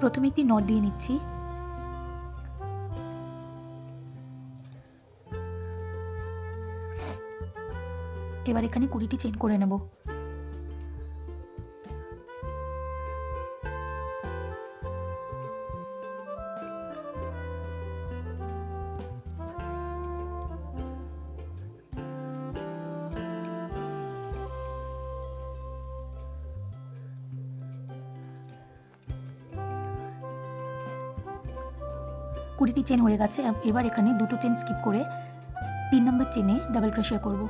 প্রথমে একটি নট দিয়ে নিচ্ছি। এবার এখানে কুড়িটি চেন করে নেব। কুড়িটি চেন হয়ে গেছে এবার এখানে দুটো চেন স্কিপ করে তিন নম্বর চেনে ডাবল ক্রোশিয়া করব।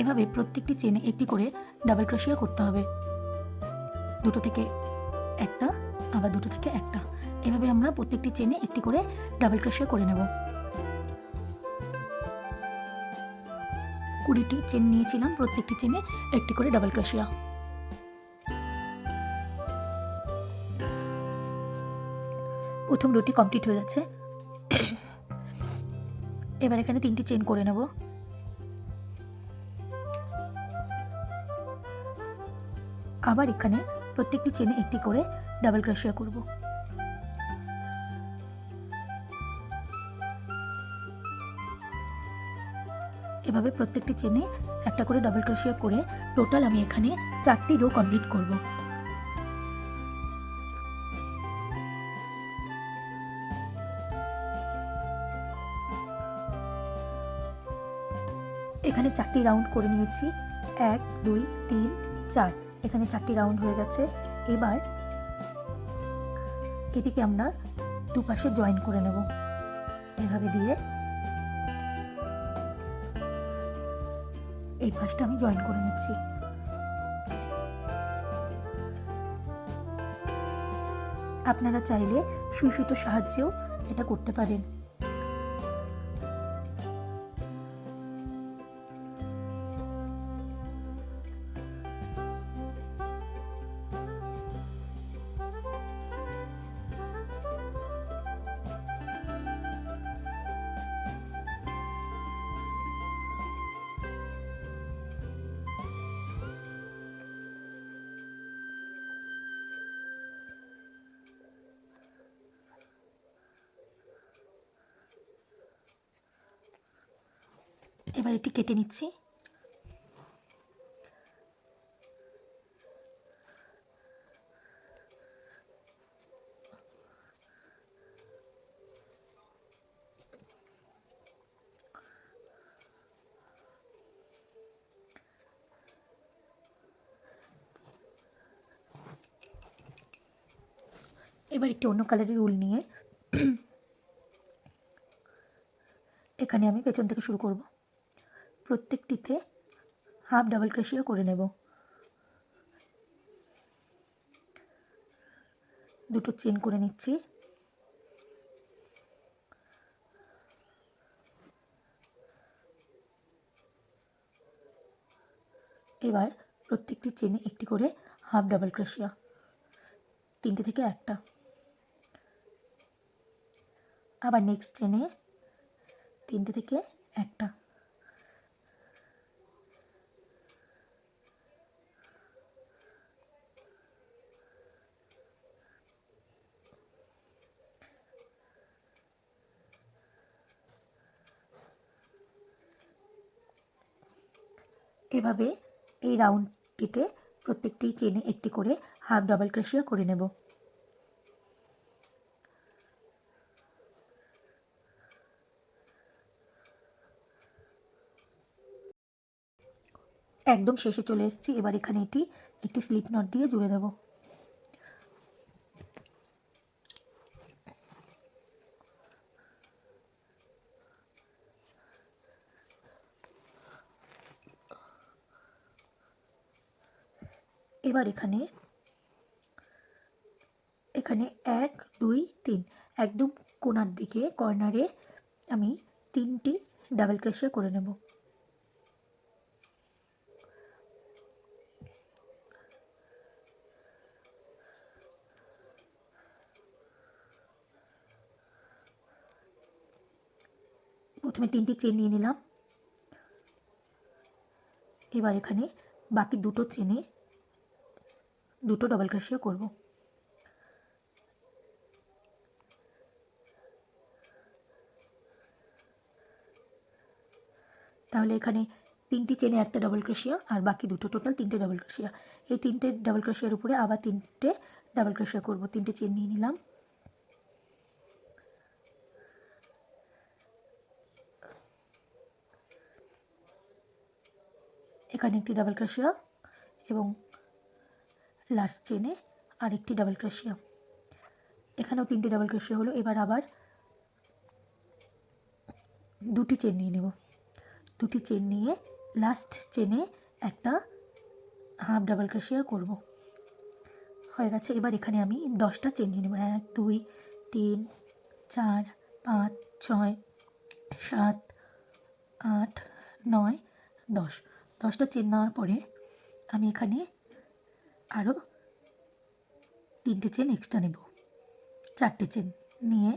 এভাবে প্রত্যেকটি চেনে একটি করে ডাবল ক্রোশিয়া করতে হবে। দুটো থেকে একটা, আবার দুটো থেকে একটা। এভাবে আমরা প্রত্যেকটি চেনে একটি করে ডাবল ক্রোশিয়া করে নেব। কুড়িটি চেন নিয়েছিলাম, প্রত্যেকটি চেনে একটি করে ডাবল ক্রোশিয়া প্রথম রুটি কমপ্লিট হয়ে যাচ্ছে। এবার এখানে তিনটি চেন করে নেব। আবার এখানে প্রত্যেকটি চেনে একটি করে ডাবল ক্রোশিয়া করব। এভাবে প্রত্যেকটি চেনে একটা করে ডাবল ক্রোশিয়া করে টোটাল আমি এখানে চারটি রো কমপ্লিট করব। এখানে চারটি রাউন্ড করে নিয়েছি। এক, দুই, তিন, চার। এখানে চারটি রাউন্ড হয়ে গেছে। এবার এটিকে আমরা দুপাশে জয়েন করে নেব। এভাবে দিয়ে এই পাশটা আমি জয়েন করে নিচ্ছি। আপনারা চাইলে সুই সুতোর সাহায্যেও এটা করতে পারেন। এবার এটি কেটে নিচ্ছি। এবার একটি অন্য কালারের উল নিয়ে এখানে আমি পেছন থেকে শুরু করব। প্রত্যেকটিতে হাফ ডাবল ক্রেশিও করে নেব। দুটো চেন করে নিচ্ছি। এবার প্রত্যেকটি চেনে একটি করে হাফ ডাবল ক্রেশিয়া তিনটে থেকে একটা। আবার নেক্সট চেনে তিনটে থেকে একটা। এভাবে এই রাউন্ডটিতে প্রত্যেকটি চেনে একটি করে হাফ ডাবল ক্রেশিও করে নেব। একদম শেষে চলে এসেছি। এবার এখানে এটি একটি স্লিপ নট দিয়ে জুড়ে দেব। এবার এখানে এখানে এক, দুই, তিন। একদম কোণার দিকে, কর্নারে আমি তিনটি ডাবল ক্রেশিয়া করে নেব। প্রথমে তিনটি চেন নিয়ে নিলাম। এবার এখানে বাকি দুটো চেনে দুটো ডবল ক্রোশিয়া করব। তাহলে এখানে তিনটি চেনে একটা ডবল ক্রোশিয়া আর বাকি দুটো টোটাল তিনটে ডবল ক্রোশিয়া এই তিনটে ডবল ক্রোশিয়ার উপরে আবার তিনটে ডাবল ক্রোশিয়া করব। তিনটে চেন নিয়ে নিলাম। এখানে একটি ডাবল ক্রোশিয়া এবং লাস্ট চেনে আরেকটি ডাবল ক্রোশিয়া এখানেও তিনটে ডাবল ক্রোশিয়া হলো, এবার আবার দুটি চেন নিয়ে নেব। দুটি চেন নিয়ে লাস্ট চেনে একটা হাফ ডাবল ক্রোশিয়া করব। হয়ে গেছে, এবার এখানে আমি দশটা চেন নিয়ে নেব। এক, দুই, তিন, চার, পাঁচ, ছয়, সাত, আট, নয়, দশ। দশটা চেন নেওয়ার পরে আমি এখানে আরও তিনটে চেন এক্সট্রা নেব। চারটে চেন নিয়ে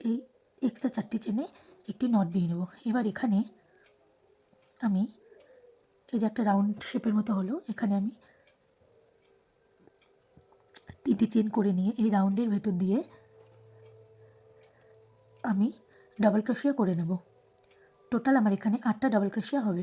এই এক্সট্রা চারটে চেনে একটি নট দিয়ে নেব। এবার এখানে আমি এই যে একটা রাউন্ড শেপের মতো হলো, এখানে আমি তিনটে চেন করে নিয়ে এই রাউন্ডের ভেতর দিয়ে আমি ডাবল ক্রোশিয়া করে নেব। টোটাল আমার এখানে আটটা ডাবল ক্রোশিয়া হবে।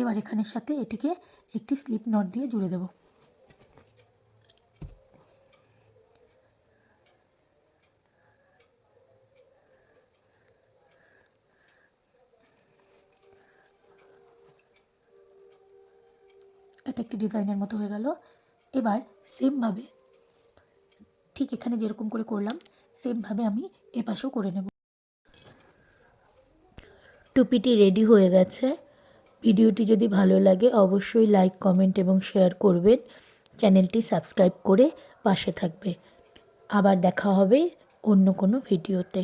এবার এখানের সাথে এটিকে একটি স্লিপ নট দিয়ে জুড়ে দেব। এটা একটি ডিজাইনের মতো হয়ে গেল। এবার সেমভাবে ঠিক এখানে যেরকম করে করলাম সেমভাবে আমি এপাশেও করে নেব। টুপিটি রেডি হয়ে গেছে। ভিডিওটি যদি ভালো লাগে, অবশ্যই লাইক কমেন্ট এবং শেয়ার করবেন। চ্যানেলটি সাবস্ক্রাইব করে পাশে থাকবে। আবার দেখা হবে অন্য কোনো ভিডিওতে।